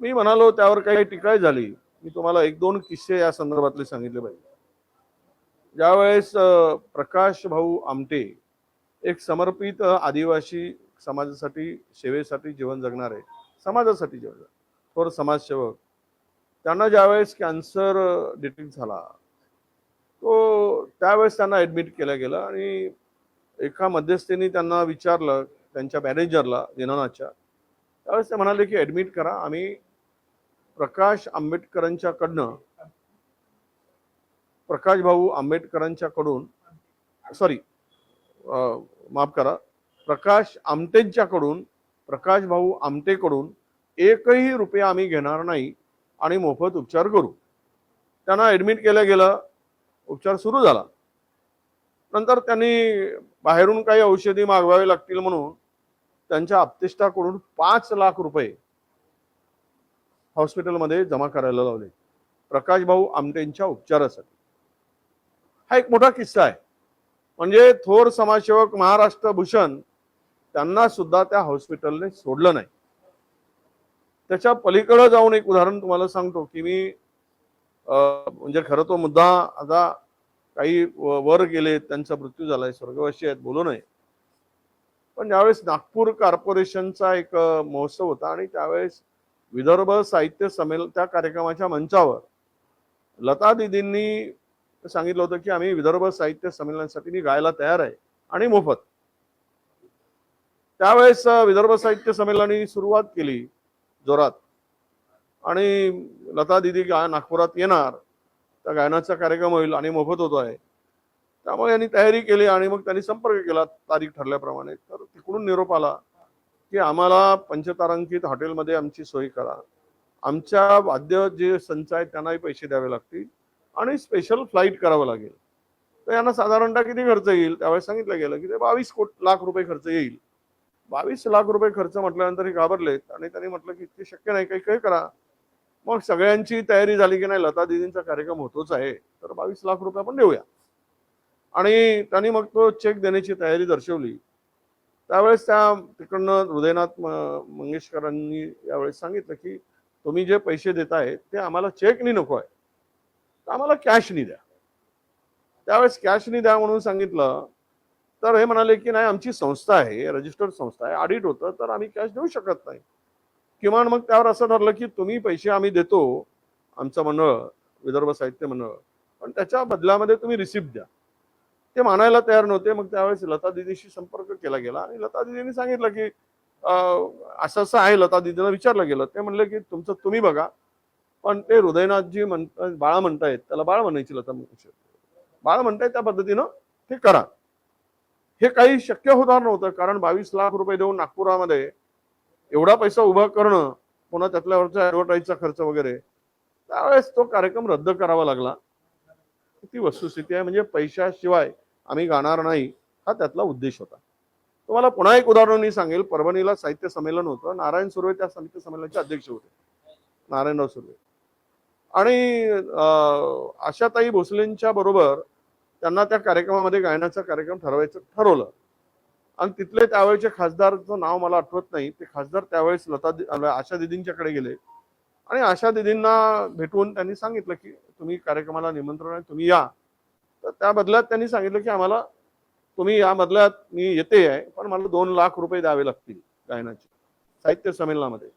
मी म्हणालो त्यावर काही टीकाय झाली. मी तुम्हाला एक दोन किस्से या संदर्भातले सांगितले पाहिजे. ज्यावेळेस प्रकाश भाऊ आमटे एक समर्पित आदिवासी समाजासाठी सेवेसाठी जीवन जगणारे समाजासाठी जीवन थोर समाजसेवक त्यांना ज्यावेळेस कॅन्सर डिटेक्ट झाला तो त्यावेळेस त्यांना ऍडमिट केलं गेलं आणि एका मध्यस्थीने त्यांना विचारलं त्यांच्या मॅनेजरला दिनानाथच्या त्यावेळेस ते म्हणाले की ऍडमिट करा आम्ही प्रकाश आंबेडकरांच्याकडनं प्रकाश भाऊ आंबेडकरांच्याकडून सॉरी माफ करा प्रकाश आमटेंच्याकडून प्रकाश भाऊ आमटेकडून एकही रुपया आम्ही घेणार नाही आणि मोफत उपचार करू. त्यांना ऍडमिट केलं गेलं उपचार सुरू झाला. नंतर त्यांनी बाहेरून काही औषधी मागवावे लागतील म्हणून त्यांच्या आपतिष्टाकडून पाच लाख रुपये हॉस्पिटलमध्ये जमा करायला लावले. प्रकाश भाऊ आमटेंच्या उपचारासाठी. हा एक मोठा किस्सा आहे. म्हणजे थोर समाजसेवक महाराष्ट्र भूषण त्यांना सुद्धा त्या हॉस्पिटलने सोडलं नाही. त्याच्या पलीकडे जाऊन एक उदाहरण तुम्हाला सांगतो की मी अं, म्हणजे खरं तो मुद्दा आता काही वर गेले त्यांचा मृत्यू झालाय स्वर्गवासी आहेत बोलू नये. पण ज्यावेळेस नागपूर कॉर्पोरेशनचा एक महोत्सव होता आणि त्यावेळेस विदर्भ साहित्य संमेलन त्या कार्यक्रमाच्या मंचावर लता दिदींनी सांगितलं होतं की आम्ही विदर्भ साहित्य संमेलनासाठी मी गायला तयार आहे आणि मोफत. त्यावेळेस विदर्भ साहित्य संमेलनाने सुरुवात केली जोरात. आणि लता दिदी गा नागपुरात येणार त्या गायनाचा कार्यक्रम होईल आणि मोफत होतो आहे. त्यामुळे यांनी तयारी केली आणि मग त्यांनी संपर्क केला तारीख ठरल्याप्रमाणे. तर तिकडून निरोप आला. की आम्हाला पंचतारांकित हॉटेलमध्ये आमची सोय करा. आमच्या वाद्य जे संच आहेत त्यांनाही पैसे द्यावे लागतील आणि स्पेशल फ्लाईट करावं लागेल. तर यांना साधारणतः किती खर्च येईल? त्यावेळेस सांगितलं गेलं की ते बावीस कोट लाख रुपये खर्च येईल. बावीस लाख रुपये खर्च म्हटल्यानंतर हे घाबरलेत आणि त्यांनी म्हटलं की इतके शक्य नाही काही काही करा. मग सगळ्यांची तयारी झाली की नाही लता दिदींचा कार्यक्रम होतोच आहे तर बावीस लाख रुपये आपण देऊया. आणि त्यांनी मग तो चेक देण्याची तयारी दर्शवली. त्यावेळेस त्या तिकडनं हृदयनाथ मंगेशकरांनी यावेळेस सांगितलं की तुम्ही जे पैसे देताय ते आम्हाला चेकनी नको आहे. तर आम्हाला कॅशनी द्या. त्यावेळेस कॅशनी द्या म्हणून सांगितलं. तर हे म्हणाले की नाही आमची संस्था आहे रजिस्टर्ड संस्था आहे. ऑडिट होतं तर आम्ही कॅश देऊ शकत नाही. किमान मग त्यावर असं ठरलं की तुम्ही पैसे आम्ही देतो आमचं मंडळ विदर्भ साहित्य मंडळ. पण त्याच्या बदल्यामध्ये तुम्ही रिसिप्ट द्या. ते मानायला तयार नव्हते. मग त्यावेळेस लता दिदीशी संपर्क केला गेला आणि लता दिदींनी सांगितलं की असं असं आहे लता दिदीला विचारलं गेलं. ते म्हणले की तुमचं तुम्ही बघा. पण ते हृदयनाथजी म्हण बाळा म्हणतायत. त्याला बाळ म्हणायची लता मंगेशकर. बाळ म्हणतायत त्या पद्धतीनं ते करा. हे काही शक्य होणार नव्हतं. कारण बावीस लाख रुपये देऊन नागपुरामध्ये एवढा पैसा उभा करणं पुन्हा त्यातल्यावरचा ऍडव्हर्टाईजचा खर्च वगैरे त्यावेळेस तो कार्यक्रम रद्द करावा लागला. ती वस्तुस्थिती आहे. म्हणजे पैशाशिवाय आम्ही गाणार नाही हा त्यातला उद्देश होता. तुम्हाला पुन्हा एक उदाहरण मी सांगेल. परभणीला साहित्य संमेलन होतं. नारायण सुर्वे त्या साहित्य संमेलनाचे अध्यक्ष होते. नारायणराव सुर्वे. आणि आशाताई भोसलेंच्या बरोबर त्यांना त्या कार्यक्रमामध्ये गायनाचा कार्यक्रम ठरवायचं ठरवलं. आणि तिथले त्यावेळेचे खासदारचं नाव मला आठवत नाही. ते खासदार त्यावेळेस लता आशा दिदींच्याकडे गेले. आणि आशा दिदींना भेटून त्यांनी सांगितलं की तुम्ही कार्यक्रमाला निमंत्रण आहे तुम्ही या. तर त्या बदल्यात त्यांनी सांगितलं की आम्हाला तुम्ही या बदल्यात मी येते आहे पण मला दोन लाख रुपये द्यावे लागतील गायनाचे साहित्य संमेलनामध्ये.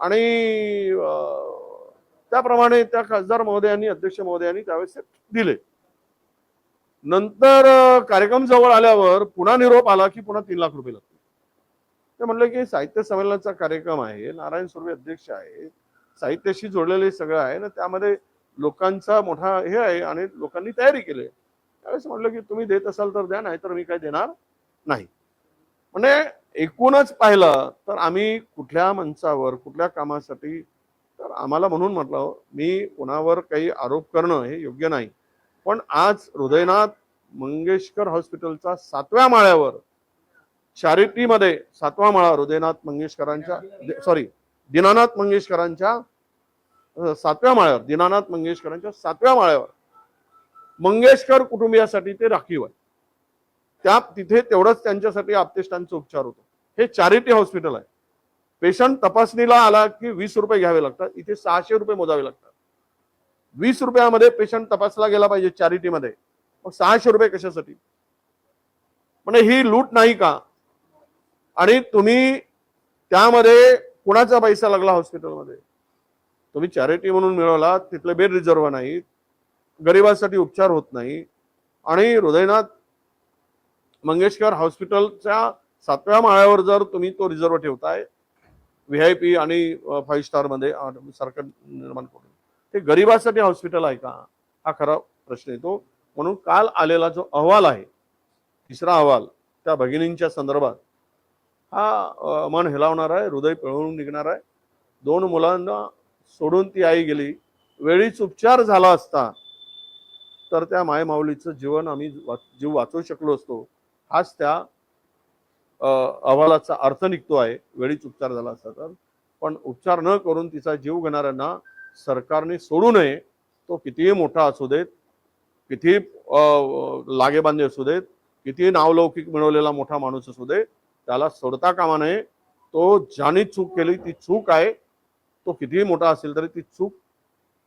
आणि त्याप्रमाणे त्या खासदार महोदयांनी अध्यक्ष महोदयांनी त्यावेळेस दिले. नंतर कार्यक्रम जवळ आल्यावर पुन्हा निरोप आला की पुन्हा तीन लाख रुपये लागतील. ते म्हणले की साहित्य संमेलनाचा कार्यक्रम आहे नारायण सुर्वे अध्यक्ष आहे साहित्याशी जोडलेले सगळं आहे ना त्यामध्ये लोकांचा मोठा हे आहे आणि लोकांनी तयारी केली आहे. त्यावेळेस म्हटलं की तुम्ही देत असाल तर द्या नाही तर मी काही देणार नाही. म्हणजे एकूणच पाहिलं तर आम्ही कुठल्या मंचावर कुठल्या कामासाठी तर आम्हाला म्हणून म्हटलं मी कोणावर काही आरोप करणं हे योग्य नाही. पण आज हृदयनाथ मंगेशकर हॉस्पिटलचा सातव्या माळ्यावर चॅरिटीमध्ये सातवा माळा हृदयनाथ मंगेशकरांच्या सॉरी दीनानाथ मंगेशकरांच्या सातव्या माळ्यावर दीनानाथ मंगेशकरांच्या सातव्या माळ्यावर. मंगेशकर कुटुंबियासाठी ते राखीव आहे त्या तिथे तेवढंच त्यांच्यासाठी आपतेष्टांचा उपचार होतो. हे चॅरिटी हॉस्पिटल आहे. पेशंट तपासणीला आला की वीस रुपये घ्यावे लागतात. इथे सहाशे रुपये मोजावे लागतात. वीस रुपयामध्ये पेशंट तपासला गेला पाहिजे चॅरिटीमध्ये मग सहाशे रुपये कशासाठी? म्हणजे ही लूट नाही का? आणि तुम्ही त्यामध्ये कुणाचा पैसा लागला हॉस्पिटलमध्ये तुम्ही चॅरिटी म्हणून मिळवला तिथले बेड रिझर्व नाही गरिबांसाठी उपचार होत नाही. आणि हृदयनाथ मंगेशकर हॉस्पिटलच्या सातव्या माळ्यावर जर तुम्ही तो रिझर्व ठेवताय व्ही आय पी आणि फाईव्ह स्टारमध्ये सरकार निर्माण करून. ते गरिबासाठी हॉस्पिटल आहे का? हा खरा प्रश्न येतो. म्हणून काल आलेला जो अहवाल आहे तिसरा अहवाल त्या भगिनींच्या संदर्भात हा मन हेलावणार आहे हृदय पिळवून निघणार आहे. दोन मुलांना सोडून ती आई गेली. वेळीच उपचार झाला असता तर त्या मायमाऊलीचं जीवन आम्ही जीव वाचवू शकलो असतो. हाच त्या अहवालाचा अर्थ निघतो आहे. वेळीच उपचार झाला असता तर. पण उपचार न करून तिचा जीव घेणाऱ्यांना सरकारने सोडू नये तो कितीही मोठा असू देत कितीही लागेबांधे असू देत कितीही नावलौकिक मिळवलेला मोठा माणूस असू दे त्याला सोडता कामा नये. तो ज्याने चूक केली ती चूक आहे. तो कितीही मोठा असेल तरी ती चूक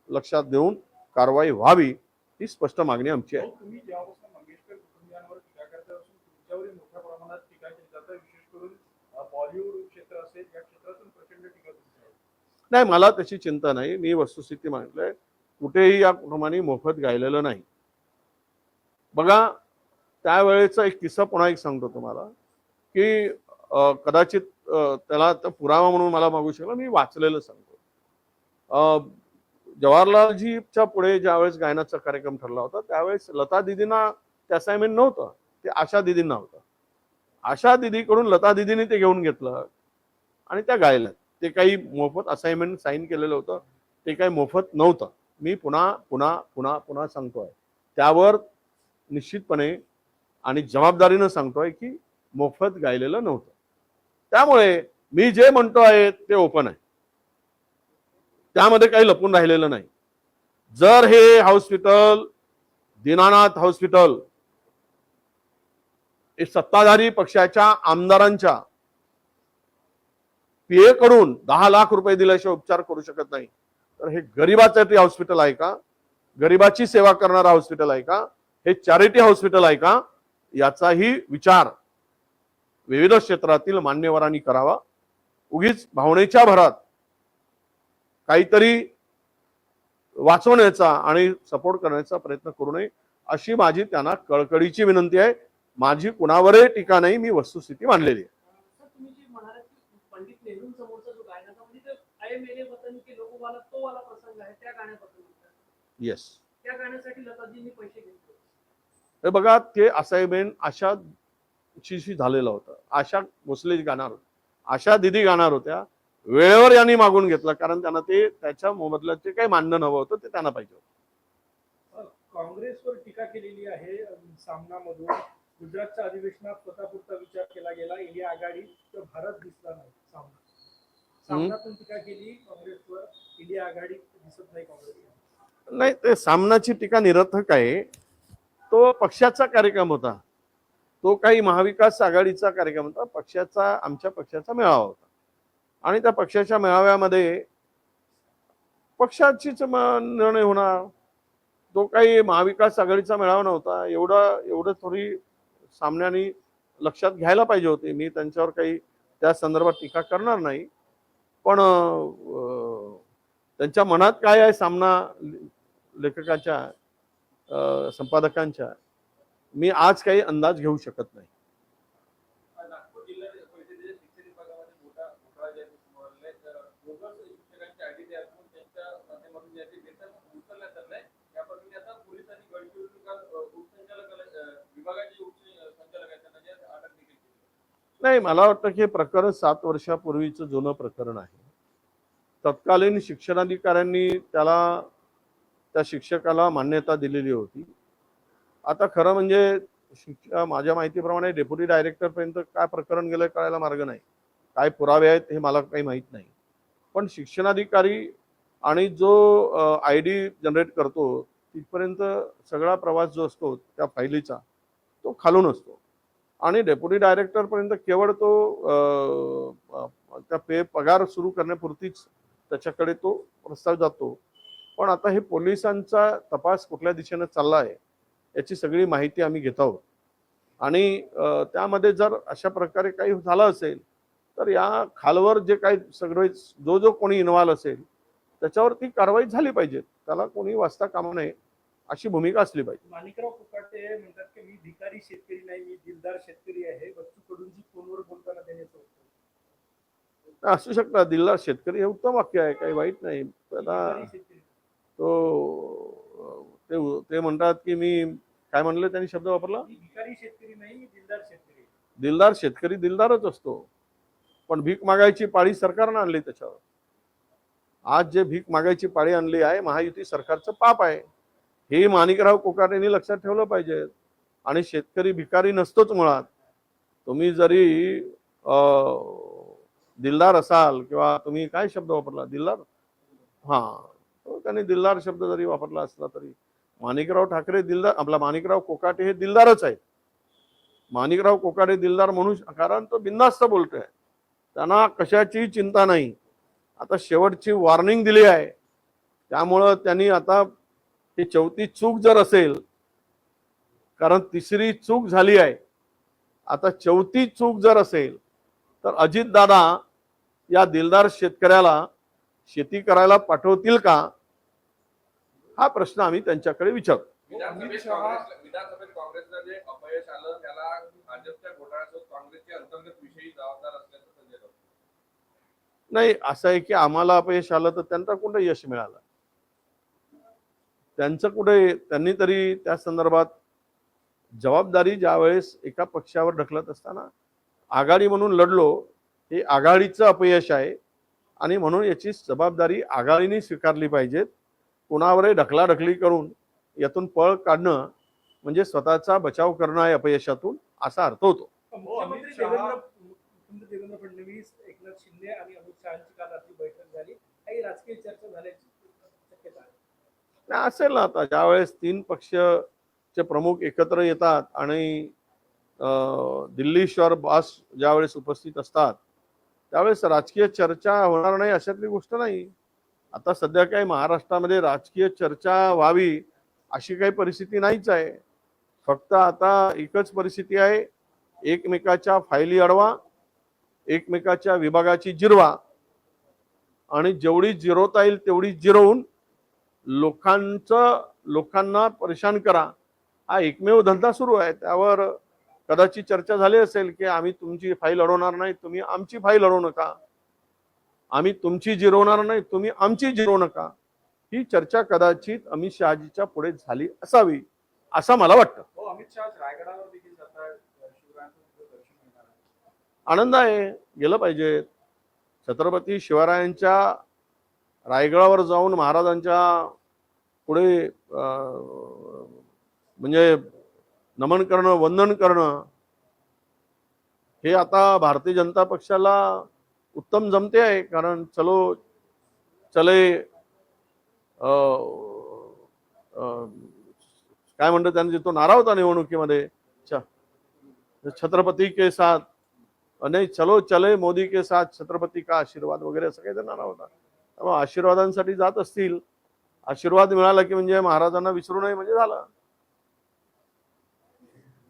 लक्षात देऊन कारवाई व्हावी ही स्पष्ट मागणी आमची आहे. नाही मला त्याची चिंता नाही. मी वस्तुस्थिती मांडलंय. कुठेही या कुटुंबाने मोफत गायलेलं नाही. बघा त्यावेळेचा एक किस्सा पुन्हा एक सांगतो तुम्हाला की कदाचित त्याला पुरावा म्हणून मला मागू शकला मी वाचलेलं सांगतो. जवाहरलालजीच्या पुढे ज्यावेळेस गायनाचा कार्यक्रम ठरला होता त्यावेळेस लता दिदींना ते असाइनमेंट नव्हतं ते आशा दिदींना होतं. आशा दिदीकडून लता दिदीने ते घेऊन घेतलं आणि त्या गायल्या. ते काही मोफत असाइनमेंट साईन केलेलं होतं ते काही मोफत नव्हतं. मी पुन्हा पुन्हा पुन्हा पुन्हा सांगतोय. त्यावर निश्चितपणे आणि जबाबदारीनं सांगतोय की मोफत गायलेलं नव्हतं. त्यामुळे मी जे म्हणतो आहे ते ओपन आहे. त्यामध्ये काही लपून राहिलेलं नाही. जर हे हॉस्पिटल दीनानाथ हॉस्पिटल हे सत्ताधारी पक्षाच्या आमदारांच्या पीए कडून दहा लाख रुपये दिल्याशिवाय उपचार करू शकत नाही. तर हे गरिबासाठी हॉस्पिटल आहे का? गरिबाची सेवा करणारं हॉस्पिटल आहे का? हे चॅरिटी हॉस्पिटल आहे का? याचाही विचार विविध क्षेत्रातील मान्यवरांनी करावा. उगीच भावनेच्या भरात काहीतरी वाचवण्याचा आणि सपोर्ट करण्याचा प्रयत्न करू नये अशी माझी त्यांना कळकळीची विनंती आहे. माझी कुणावरही टीका नाही मी वस्तुस्थिती मांडलेली आहे. म्हणजे. येस त्या गाण्यासाठी लताजींनी पैसे घेतले. हे बघा ते असाइनमेंट आशा ची झालेलं होतं. आशा भोसले गाणार होत्या आशा दिदी गाणार होत्या. वेळेवर यांनी मागून घेतलं कारण त्यांना ते त्याच्या मोबदल्यात जे काही मानणं हवं होतं ते त्यांना पाहिजे होतं. काँग्रेसवर टीका केलेली आहे सामनामधून. गुजरातच्या अधिवेशनात स्वतःपुरता विचार केला गेला. इंडिया आघाडी तर भारत दिसला नाही सामना. सामनातून टीका केली काँग्रेसवर. इंडिया आघाडी दिसत नाही काँग्रेसवर. नाही ते सामनाची टीका निरर्थक आहे. तो पक्षाचा कार्यक्रम होता. तो काही महाविकास आघाडीचा कार्यक्रम होता. पक्षाचा आमच्या पक्षाचा मेळावा होता. आणि त्या पक्षाच्या मेळाव्यामध्ये पक्षाचीच निर्णय होणार. तो काही महाविकास आघाडीचा मेळावा नव्हता. एवढा एवढं थोडी सामन्याने लक्षात घ्यायला पाहिजे होते. मी त्यांच्यावर काही त्या संदर्भात टीका करणार नाही. पण त्यांच्या मनात काय आहे सामना लेखकाच्या संपादकांच्या? मी आज काही अंदाज घेऊ शकत नाही. नाही मला वाटतं की हे प्रकरण सात वर्षापूर्वीचं जुनं प्रकरण आहे. तत्कालीन शिक्षणाधिकाऱ्यांनी त्याला त्या शिक्षकाला मान्यता दिलेली होती. आता खरं म्हणजे शिक्षा माझ्या माहितीप्रमाणे डेप्युटी डायरेक्टरपर्यंत काय प्रकरण गेलं कळायला मार्ग नाही. काय पुरावे आहेत हे मला काही माहीत नाही. पण शिक्षणाधिकारी आणि जो आय डी जनरेट करतो तिथपर्यंत सगळा प्रवास जो असतो त्या फायलीचा तो खालून असतो. आणि डेप्युटी डायरेक्टरपर्यंत केवळ तो त्या पे पगार सुरू करण्यापुरतीच त्याच्याकडे तो प्रस्ताव जातो. पण आता हे पोलिसांचा तपास कुठल्या दिशेनं चालला आहे? याची सगळी माहिती आम्ही घेत आहोत. आणि त्यामध्ये जर अशा प्रकारे काही झालं असेल तर या खालवर जे काही सगळे जो जो कोणी इन्व्हॉल्व असेल त्याच्यावर ती कारवाई झाली पाहिजे. त्याला कोणी वाचता कामा नये अशी भूमिका असली पाहिजे. माणिकराव म्हणतात की मी भिकारी शेतकरी नाही मी दिलदार शेतकरी आहे. कडूंजी फोनवर बोलताना असू शकतात दिल्ला शेतकरी हे उत्तम वाक्य आहे काही वाईट नाही. शेतकरी. तो ते ते म्हणतात की मी काय म्हणले त्यांनी शब्द वापरला? शेतकरी नाही दिलदार शेतकरी. आहे. दिलदार शेतकरी दिलदारच असतो. पण भीक मागायची पाळी सरकारनं आणली त्याच्यावर. आज जे भीक मागायची पाळी आणली आहे महायुती सरकारचं पाप आहे. हे माणिकराव कोकाटेंनी लक्षात ठेवलं पाहिजे. आणि शेतकरी भिकारी नसतोच मुळात. तुम्ही जरी अं, दिलदार असाल किंवा तुम्ही काय शब्द वापरला? दिलदार? हा. तो त्यांनी दिलदार शब्द जरी वापरला असला तरी. माणिकराव ठाकरे दिलदार आपला माणिकराव कोकाटे हे दिलदारच आहेत. माणिकराव कोकाटे दिलदार म्हणून कारण तो बिंदास्त बोलतोय. त्यांना कशाची चिंता नाही. आता शेवटची वॉर्निंग दिली आहे. त्यामुळं त्यांनी आता ही चौथी चूक जर असेल कारण तिसरी चूक झाली आहे. आता चौथी चूक जर असेल तर अजितदादा या दिलदार शेतकऱ्याला शेती करायला पाठवतील का? हा प्रश्न आम्ही त्यांच्याकडे विचारतो. नाही असं आहे की आम्हाला अपयश आलं तर त्यांना कुठं यश मिळालं? त्यांचं कुठे त्यांनी तरी त्या संदर्भात जबाबदारी ज्यावेळेस एका पक्षावर ढकलत असताना आघाडी म्हणून लढलो हे आघाडीचं अपयश आहे आणि म्हणून याची जबाबदारी आघाडीने स्वीकारली पाहिजेत. कुणावरही ढकलाढकली करून यातून पळ काढणं म्हणजे स्वतःचा बचाव करणं आहे अपयशातून असा अर्थ होतो. मुख्यमंत्री देवेंद्र मुख्यमंत्री देवेंद्र फडणवीस एकनाथ शिंदे आणि अमित शहाची काल रात्री बैठक झाली. काही राजकीय चर्चा झाल्याची शक्यता आहे. नाही, असेल ना आता. ज्यावेळेस तीन पक्षचे प्रमुख एकत्र येतात आणि दिल्लीश्वर बॉस ज्यावेळेस उपस्थित असतात त्यावेळेस राजकीय चर्चा होणार नाही अशातली गोष्ट नाही. आता सध्या काही महाराष्ट्रामध्ये राजकीय चर्चा व्हावी अशी काही परिस्थिती नाहीच आहे. फक्त आता एकच परिस्थिती आहे एकमेकाच्या फायली अडवा एकमेकाच्या विभागाची जिरवा. आणि जेवढी जिरवता येईल तेवढी जिरवून लोकांचं लोकांना परेशान करा. हा एकमेव धंदा सुरू आहे. त्यावर कदाचित चर्चा झाली असेल की आम्ही तुमची फाईल अडवणार नाही तुम्ही आमची फाईल अडवू नका. आम्ही तुमची जिरवणार नाही तुम्ही आमची जिरवू नका. ही चर्चा कदाचित अमित शहाजीच्या पुढे झाली असावी असं मला वाटतं. हो आनंद आहे गेलं पाहिजे. छत्रपती शिवरायांच्या रायगडावर जाऊन महाराजांच्या पुढे म्हणजे नमन करणं वंदन करणं हे आता भारतीय जनता पक्षाला उत्तम जमते आहे कारण चलो चले अं, अं, काय म्हणतात त्यांनी तो नारा होता निवडणुकीमध्ये छत्रपती के साथ नाही चलो चले मोदी के साथ छत्रपती का आशीर्वाद वगैरे असं काही नारा होता. त्यामुळे आशीर्वादांसाठी जात असतील आशीर्वाद मिळाला की म्हणजे महाराजांना विसरू नये म्हणजे झालं.